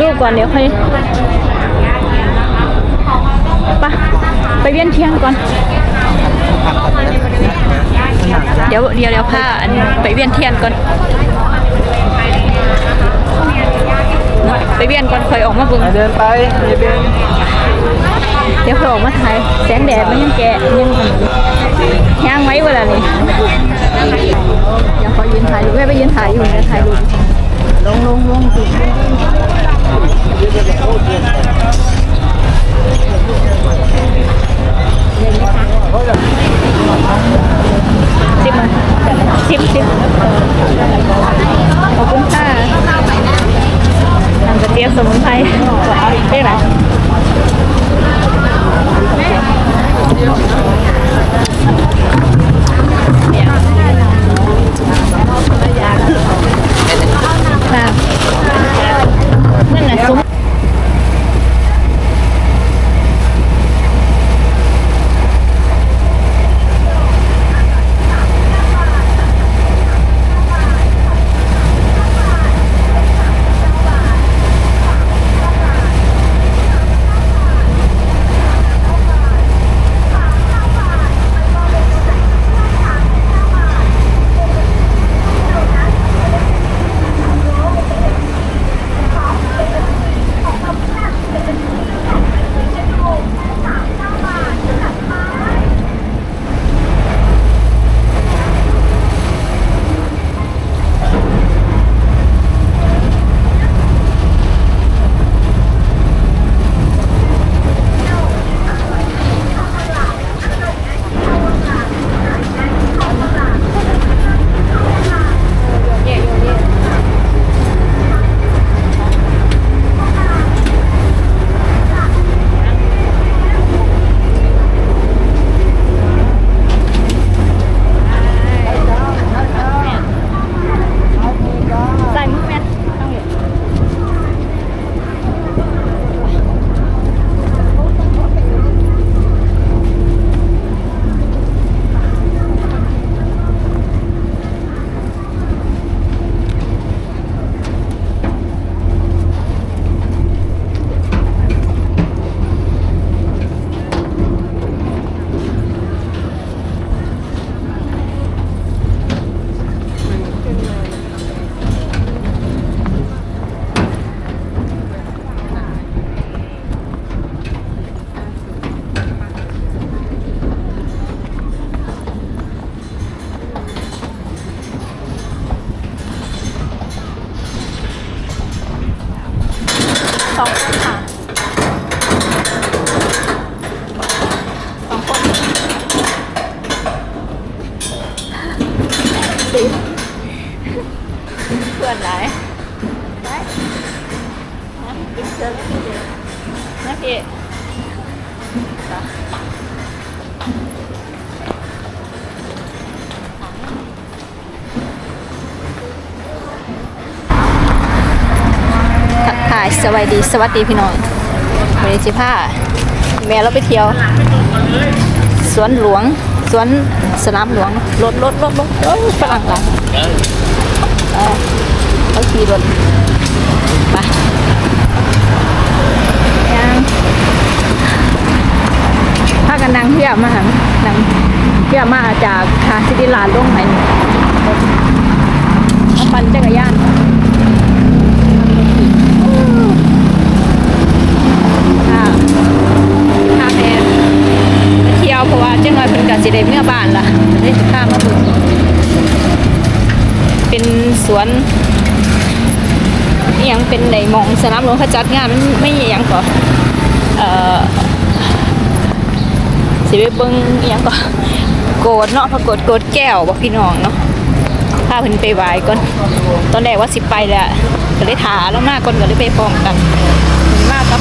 รูปก่อนเดี๋ยวค่อยไปะไปเวียนเทียนก่อน เดี๋ยวเดี๋ยวเดี๋ยวผ้าอันไปเวียนเทียนก่อน ไปเวียนก่อนค่อยออกมาบิ่งเดินไปเดินเดี๋ยวค่อยออกมาถ่ายแสงแดดมันยังแกะยังย่างไว้เวลานี้เดี๋ยวขอยืนถ่ายรูปแม่ไปยืนถ่ายอยู่นะถ่ายรูป ลงลงลงจุดสิบมาสิบสิบขอบคุณค่ะทำกระเทียมสมุนไพรเรียกอะไรค่ะนั่น น่ะซุ้ม สวัสดีสวัสดีพี่น้องวันนี้สิผ้าแม่เราไปเที่ยว สวนหลวง สวนสนามหลวงรถรถรถรถเอ้ยฝรั่งหลังเออเขาขี่รถไปยังพากันนั่งเที่ยวมาหันนั่งเที่ยวมาจากทางซิติลาดลงไหนเอาปั่นจักรยาน ค่ะพาแม่ ไปเที่ยวเพราะว่าเจ้าน้อยเพิ่นก็สิได้เมื่อบ้านล่ะได้สิพามาเบิ่งเป็นสวนอหยังเป็นในหมองสนามหลวงเขาจัดงานมันไม่อหยังก็เอ่อสิไปเบิ่งอหยังก็โกดเนาะพระโกดโกดแก้วบ่พี่น้องเนาะพาเพิ่นไปไหว้ก่อนตอนแรกว่าสิไปแหละก็เลยถาแล้วมาก่อนก็เลยไปพร้อมกันเพิ่นมากับ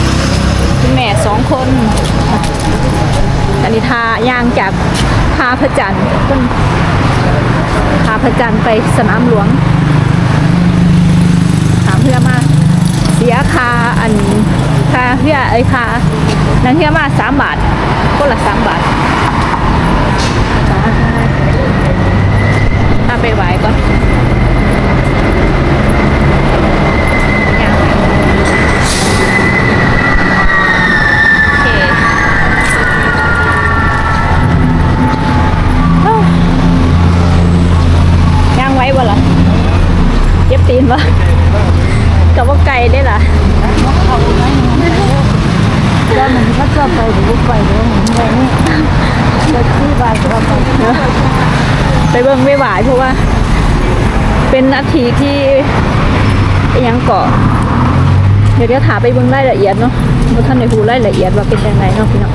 คุณแม่สองคน อันนี้ทาย่างจากพาพระจันทร์ต้นพาพระจันทร์ไปสนามหลวงถามเพื่อมาเสียคาอันคาเพื่อไอ้คานังเพื่อมาสามบาทคนละสามบาทถ้าไปไหวก่อน ตีนปะกับว่าไก่ได้หรอแล้วมันถ้าจะไปหรือไปเดี๋วมันไปนี่จะที่บายก็ไปนาะไปเบิ่งไม่ไหวเพราะว่า เป็นนาทีที่ยังเกาะเดี๋ยวเดี๋ยวถามไปบิ่งรายละเอียดเนาะว่อท่านในหูรายละเอียดว่าเป็นยังไงเนาะพี่น้อง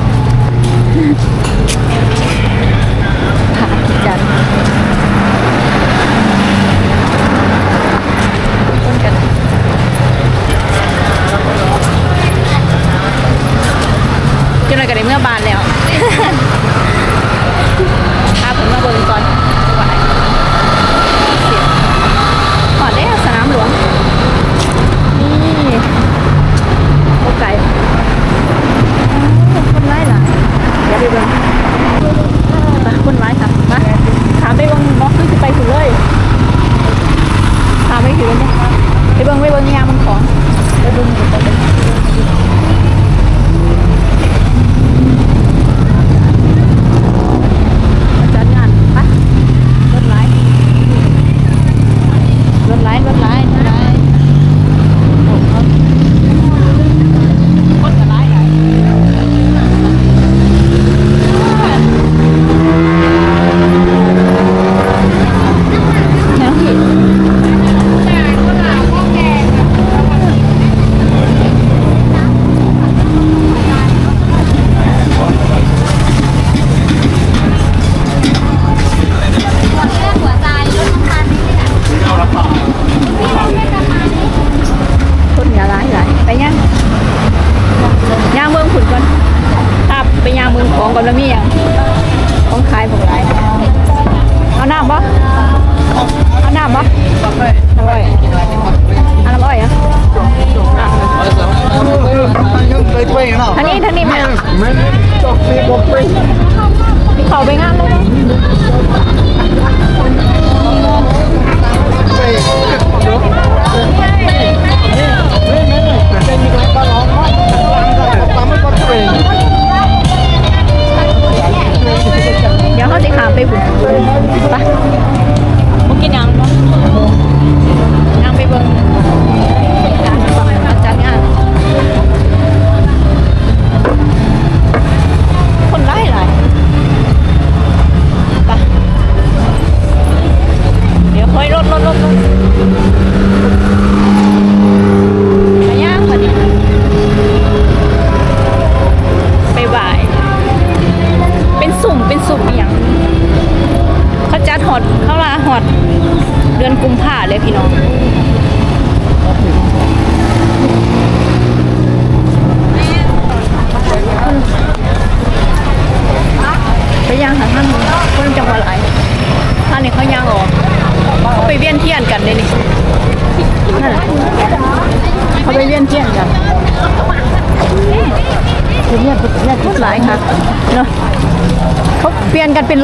มื่อบานแล้ว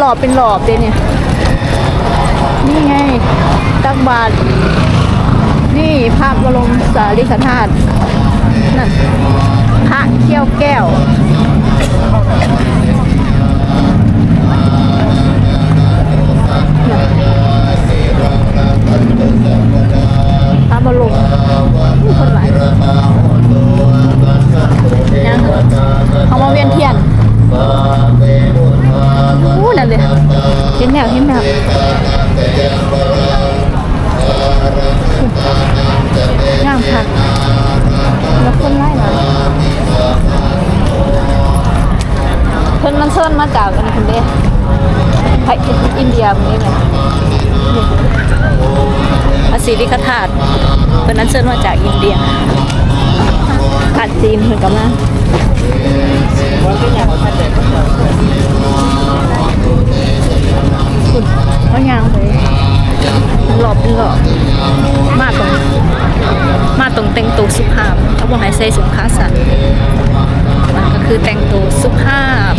อบเป็นหลอบเลยเนี่ย นี่ไง ตักบาท นี่ภาพบรมสารีริกธาตุ เป็นอมาตรงมาตรงแต่งตัวสุภาพเขาบอกให้ใส่สุขาสัตว์นก็คือแต่งตัวสุภาพ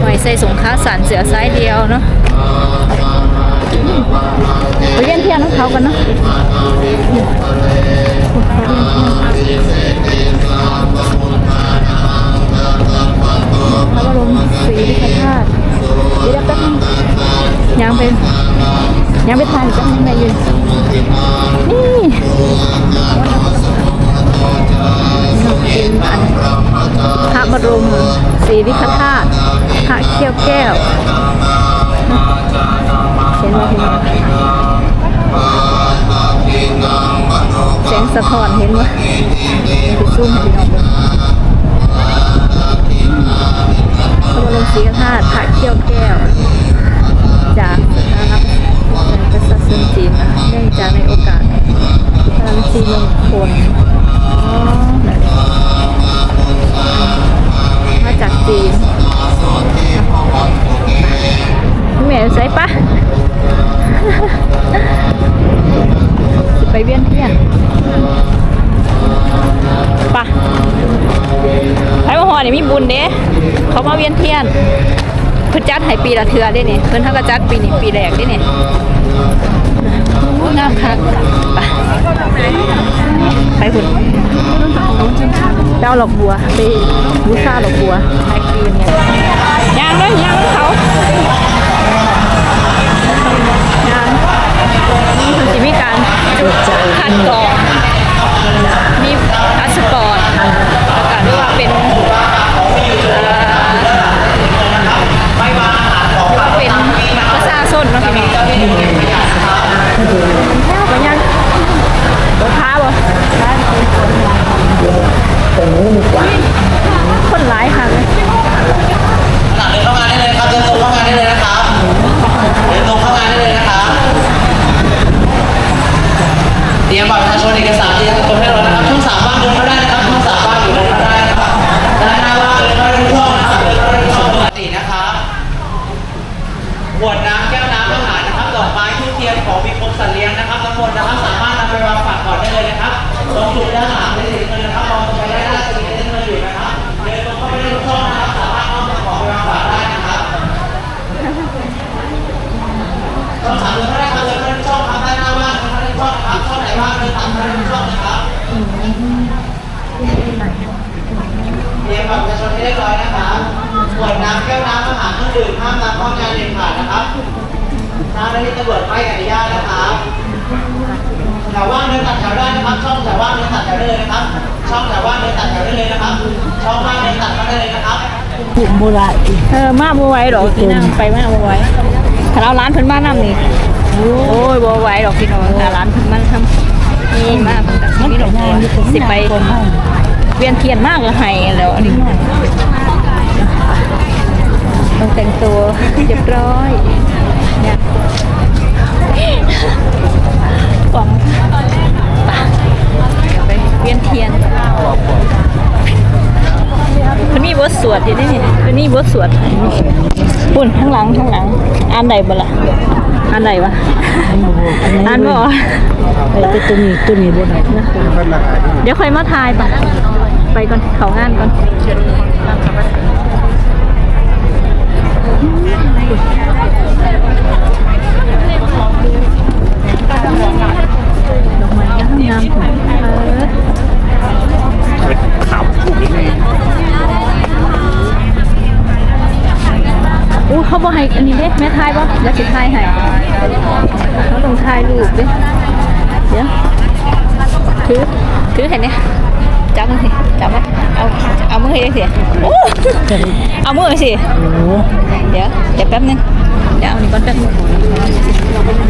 ไว้ใส่สุขาสันเสือสายเดียวเนาะไปเยี่ยมเที่ยวน้องเขากันเนาะพระบรมศรีริกธาตุเดี๋ยวแป๊บงยังเป็น ยังไม่ทานจังยังไงอยืนนี่เป็นพระบรมศรีวิคธาตุพระเขี้ยวแก้วเขียนว่าพี่น้องแสงสะท้อนเห็นไหมคือซูมให้พี่น้องดูพระบรมศรีวิคธาตุพระเขี้ยวแก้ว เนื่องจากในโอกาสพระราชมงคลมาจากจีนแม่ใส่ปะสิไปเวียนเทียนปะไปมาหอนี่มีบุญเด้เขามาเวียนเทียนเพิ่นจัดให้ปีละเทื่อได้นี่เพิ่นเฮาก็จัดปีนี้ปีแรกได้นี่โอ้ งามคักไปไปพุ่นไปเอาดอกบัวไปบูชาดอกบัวให้คืนเนี่ยยางเลยยางเขายางนี่มันสิมีการคัดกรองมีพาสปอร์ตแล้วก็ด้วยว่าเป็นเป็นบัตรประชาชนเนาะพี่น้อง บ่ยังบ่ท้าบ่คนหลายค่ะเลยเดินเข้างานได้เลยครับเดินตรงเข้างานได้เลยนะครับเดินตรงเข้างานได้เลยนะครับเตรียมบัตรประชาชนเอกสารที่จะตรงให้เรานะครับช่องสามบ้างเดินเข้าได้นะครับ นะครับสามารถนำไปวางฝากก่อนได้เลยนะครับตรงจุดด้านหลังได้เงินะครับมองตรงได้านจะมีเงินอยู่นะครับเดินตรงเข้าไปได้ทุกช่องนะครับสามารถเอาของไปวางฝากได้นะครับช่องสามเดินเข้าได้ครับเดินเข้าได้ช่องครับด้านหน้าบ้านเดินเข้าได้ทุกช่องครับช่องไหนบ้างเดินตามเข้าได้ทุกช่องนะครับเตรียมบัตรประชาชนให้เรียบร้อยนะครับขวดน้ำแก้วน้ำอาหารเครื่องดื่มห้ามนำเข้างานเด็ดขาดนะครับทางเจ้าหน้าที่ตำรวจไม่อนุญาตนะครับ แถวว่างเดินตัดแถวได้นะครับ ช่องแถวว่างเดินตัดแถวได้เลยนะครับ ช่องแถวว่างเดินตัดแถวได้เลยนะครับ ช่องว่างเดินตัดเข้าได้เลยนะครับผูกโบราณเออมาบ่ไหวดอกพี่นั่งไปมาบ่ไหวถ้าเอาร้านเพิ่นมานำนี่โอ้ยบ่ไหวดอกพี่น้องถ้าร้านเพิ่นมาทำนี่มากเพิ่นก็สิมีดอกบัวสิไปเวียนเทียนมากก็ให้แล้วอันนี้ต้องแต่งตัวเรียบร้อยเนี่ย เดี๋ยวไปเวียนเทียนมันมีบทสวดอยู่นี่มันมีบทสวดปุ่นข้างหลังข้างหลังอ่านใดบ่ล่ะอ่านใดวะอ่านบ่ไปไปตัวนี้ตัวนี้โบราณนะเดี๋ยวค่อยมาทายปะไปก่อนเขางานก่อนดอกไม้งาม งามเอออู้เขาบอกให้อันนี้เด้แม่ทายป่ะเดี๋ยวสิทายให้เขาต้องทายรูปเด้เดี๋ยวถือถือเห็นเนี่ยจับมือสิจับไว้เอาเอามือให้สิโอ้เอามือสิโอ้เดี๋ยวเดี๋ยวแป๊บนึงเดี๋ยวเอาอันนี้ก่อนแป๊บนึง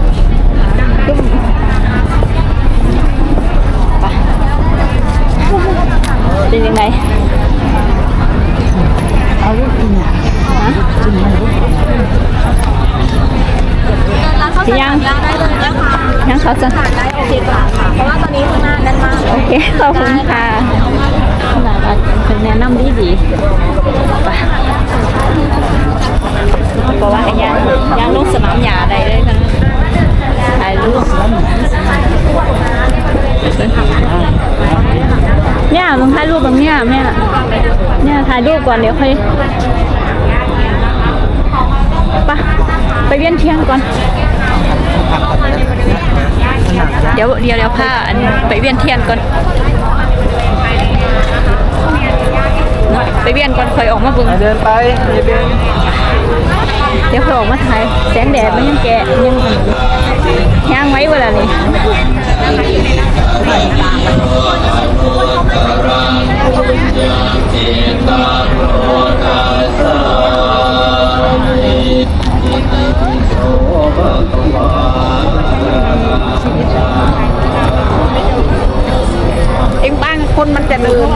เป็นยังไงเอาลูกกินอะจุ่มมันพี่ยังได้เลยนะคะยังเขาจะได้โอเคกว่าค่ะ เพราะว่าตอนนี้ข้างหน้าแน่นมาก โอเคขอบคุณค่ะขนาดเป็นแนะนำดีดีเพราะว่าไอ้ยังายรูปก่อนเดี๋ยวค่อยไปไปเวียนเทียนก่อน เดี๋ยวเดี๋ยวเดี๋ยวผ้าอันไปเวียนเทียนก่อนเนาะไปเวียนก่อนค่อยออกมาบิ่งเดินไปเดี๋ยวค่อยออกมาถ่ายแสงแดดมันยังแกะยังย่างไว้เวลานี้ เอ็งบ้างคนมันจะเดิน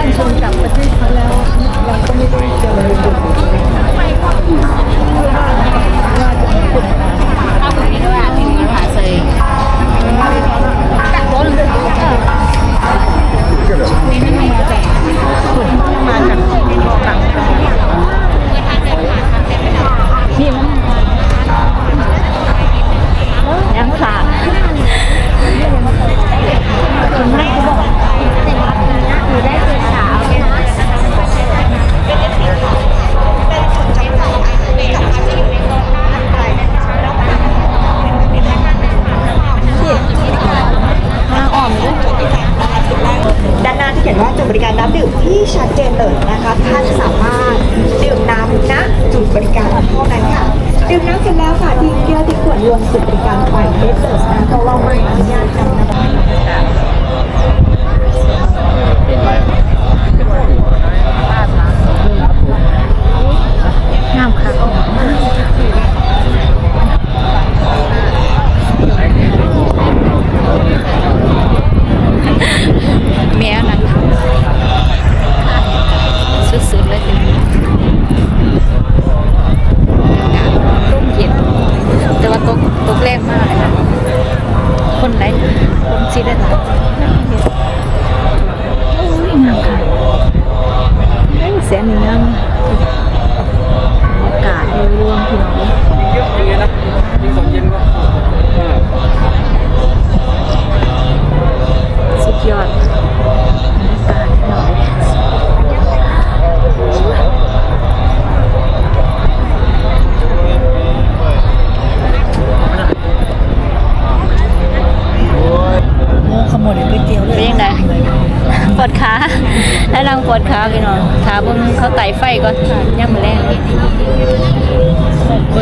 ขัดขาพี่น้องขาเบิ่งเขาไต่ไฟก่อนย่ำมือแรงเบิ่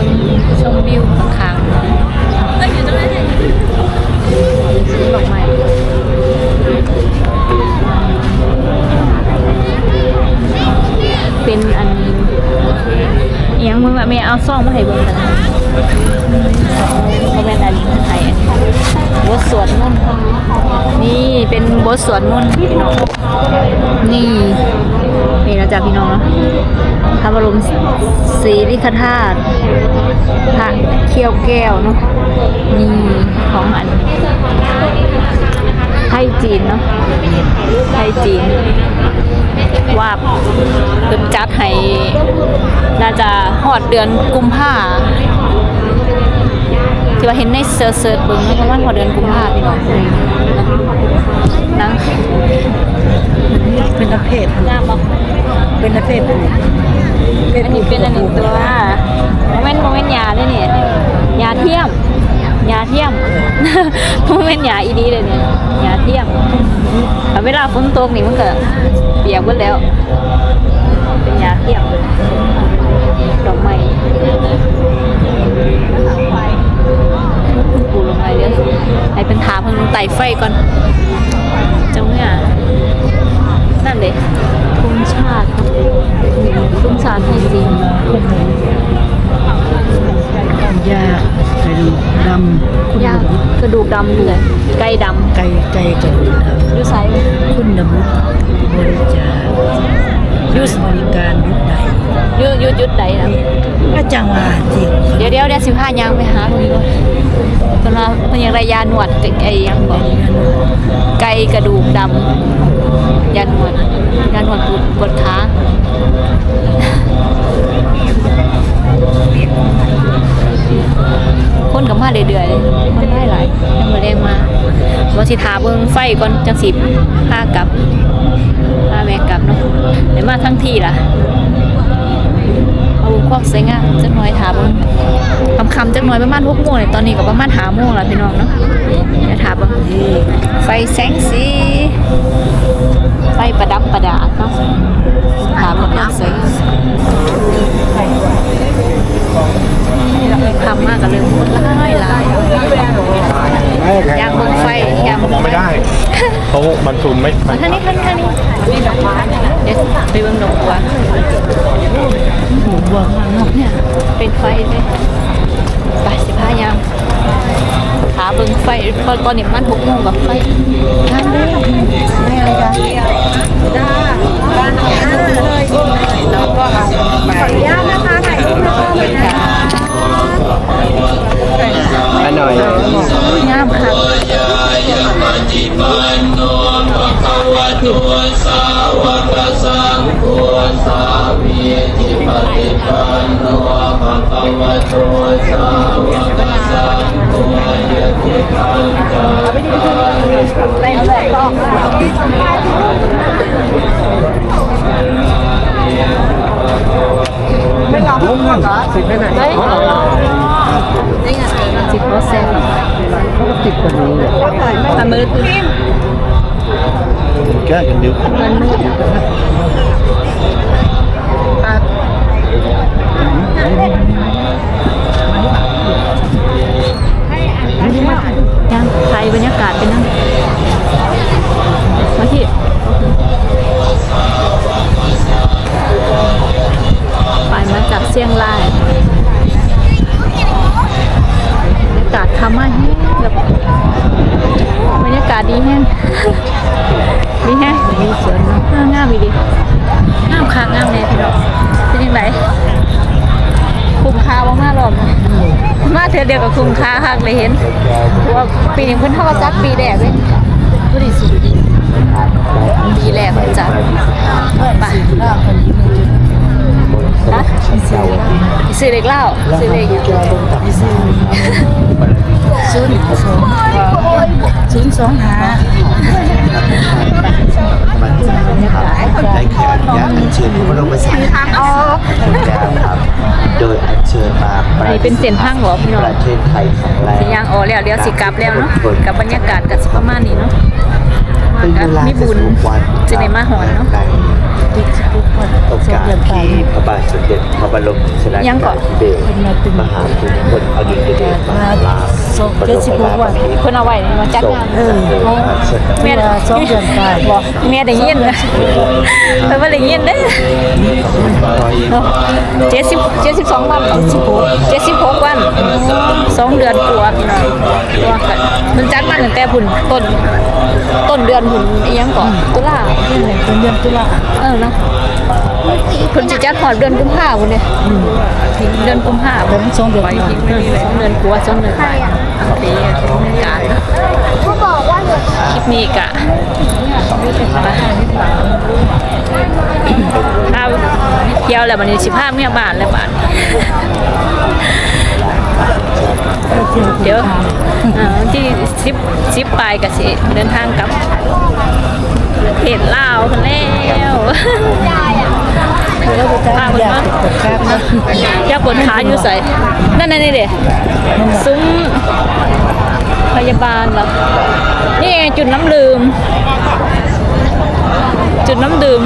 งชมวิวข้างๆดอกไม้เป็นอันเอียงมึงแบบไม่เอาซ่องมาให้เบิ่งกันะเขาเป็นอันไทยอันนี้ บทสวดมนต์นี่เป็นบทสวดมนต์พี่น้องนี่นี่นะจ๊ะพี่น้องเนาะพระบรมศรีริคธาตุพระเขี้ยวแก้วเนาะนี่ของอันไทยจีนเนาะไทยจีนวาเป็นจัดให้น่าจะหอดเดือนกุมภา ที่ว่าเห็นในเซิร์ชเซิร์ชเบิ่งนะประมาณหอเดือนกุมภาพี่น้องนะนังเป็นประเภทงามบอกเป็นประเภทอันนี้เป็นอันหนึ่งตัวโมเมนต์โมเมนต์ยาด้วยเนี่ยยาเทียมยาเทียมโมเมนต์ยาอีดีเลยเนี่ยยาเทียมแต่เวลาฝนตกนี่มันก็เปียกหมดแล้ว เป็นยาเทียมดอกไม้ ปูลงไปเดี๋ยวให้เป็นถาเพิ่งไต่ไฟก่อนเจ้าเนี่ยนั่นเลยคุณชาติคุณชาติไทยจีนยา ดูกดำยากกระดูกดำเลยไก่ดไก่ไก่กระดูกดำยูไซำคุณนมุกบริจาคยูบริการยุดใดยูยูจุดใดนะบก็จังหวะสิเดี๋ยวเดี๋ยวเดี๋ยวสิบห้ายางไปหาลุงก่อนตอนนั้นมันยังไรยาหนวดไอ้ยังบอกไก่กระดูกดำยาหนวดยาหนวดปวดปวดขา คนกับมาเดือยๆคนได้หลายยังมาแรงมาว่าสิทาเบิ่งไฟก่อนจังสิพากลับพาแม่กลับเนาะเดี๋ยวมาทั้งทีล่ะเอาความสวยงามจักหน่อยถามคำคำจักหน่อยประมาณหกโมงเลยตอนนี้ก็ประมาณหาโมงแล้วพี่น้องเนาะเดี๋ยวถามว่าไฟแสงสีไฟประดับประดาเนาะ ไม่รับสิบเปอร์เซ็นต์ติดกันนี้แต่มือถือแก้กันนิ้วมันมืดยังถ่ายบรรยากาศเป็นนั่ง พี่ไปมาจากเชียงรายบรรยากาศทำมาแห้งแบบบรรยากาศดีแห้งดีแฮะมีสวนเนางามอีดีงามคักงามแน่พี่น้องเป็นยังไงคุ้มค่าบ่มากหรอกมาเธอเดียวกับคุ้มค่าคักเลยเห็นเพราะว่าปีนี้เพิ่นเท่ากับจัดปีแรกเลยบริสุทธิ์ดี ปีแรกเพิ่นจัดไปล่าคนนี้มันจะฮะซื้อเล็กเหล้าซื้อเล็กอยู่ศูนย์สองศูนย์สองหาได้แก่อนุญาตอัญเชิญพระบรมสารีริกธาตุครับโดยอัญเชิญมาอันนี้เป็นเส้นทางเหรอพี่น้องประเทศไทยครั้งแรกสิย่างอ๋อแล้วเดี๋ยวสิกลับแล้วเนาะกับบรรยากาศก็สิประมาณนี้เนาะ มาเป็นกัเวลามีบุญจะสู่วันสิได้มาหอนเนาะในติดสิบคนโอกาสที่พระบาทสมเด็จพระบรมชนยังก่อนธิเบศรมหาภูมิพลอดุลยเดชมหาราชบรมราชินีเพิ่นเอาไว้มาจัดงานเอออัญเชิญแม่เวลาสองเดือนไปบอกแม่ได้ยินนะเพิ่นบ่ได้ยินเด้อเนาะ70 72วัน76 76วันสองเดือนกว่าพี่น้องตัวกันมันจัดมาตั้งแต่พุ่นต้นต้นเดือนพุ่นอีหยังก่อนตุลาเป็นเดือนตุลาเออเนาะเพิ่นสิจัดฮอดเดือนกุมภาพันธ์เด้เดือนกุมภาพันธ์เป็นสองเดือนไปอีกสองเดือนกว่าสองเดือนไปโอเคบรรยากาศเนาคลิปนี้กะถ้าเที่ยวแล้ววันนี้สิพาเมียบ้านแล้วบ้าน เดี๋ยวที่สิบสิบปลายกสิเดินทางกลับประเทศลาวคนแล้วแล้าคนมาปวดกล้ามนะอยากปวดขาอยู่ใส่นั่นนั่นนี่เด้ซุ้มพยาบาลเหรอนี่ไงจุดน้ำดื่มจุดน้ำดื่ม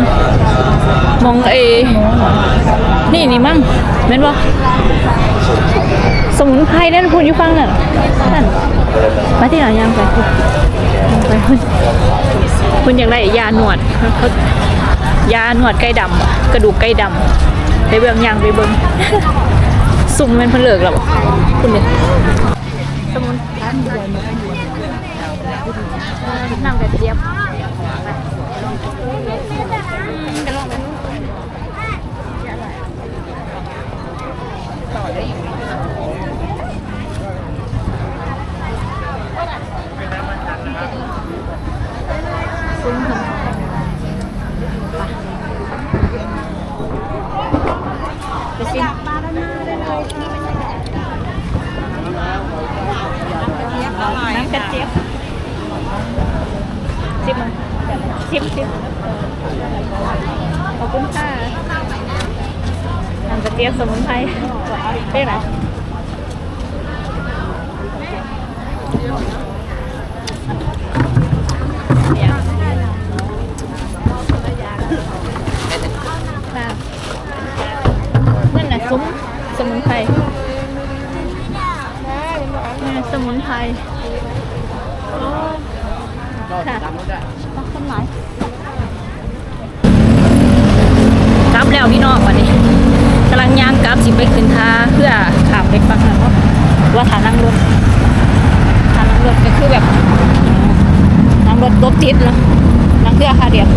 มองเอ นี่นี่มั่งแม่นบ่ สมุนไพรนั่นพูดอยู่ฟังน่ะนั่นมาที่ไหนยังไปพูดยังไปพูดคุณอยากได้ยาหนวดเขายาหนวดไก่ดำอะกระดูกไก่ดำไปเบิ่งยางไปเบิ่งสุ่มเป็นเพนเลิกแล้วบ่คุณเนี่ยสมุนน้ำกระเจี๊ยบ ขยับมาด้านหน้าได้เลยน้ำกระเจี๊ยบชิมมาชิมชิมขอบคุณค่ะน้ำกระเจี๊ยบสมุนไพรเรียกอะ ไทยากลับแล้วพี่น้องวันนี้กำลังย่างกลับสิไปขึ้นท่าเพื่อขับไปปักนะว่าฐานนั่งรถฐานนั่งรถก็คือแบบนั่งรถรถติดเนาะนั่งเรื่องค่ะเดียว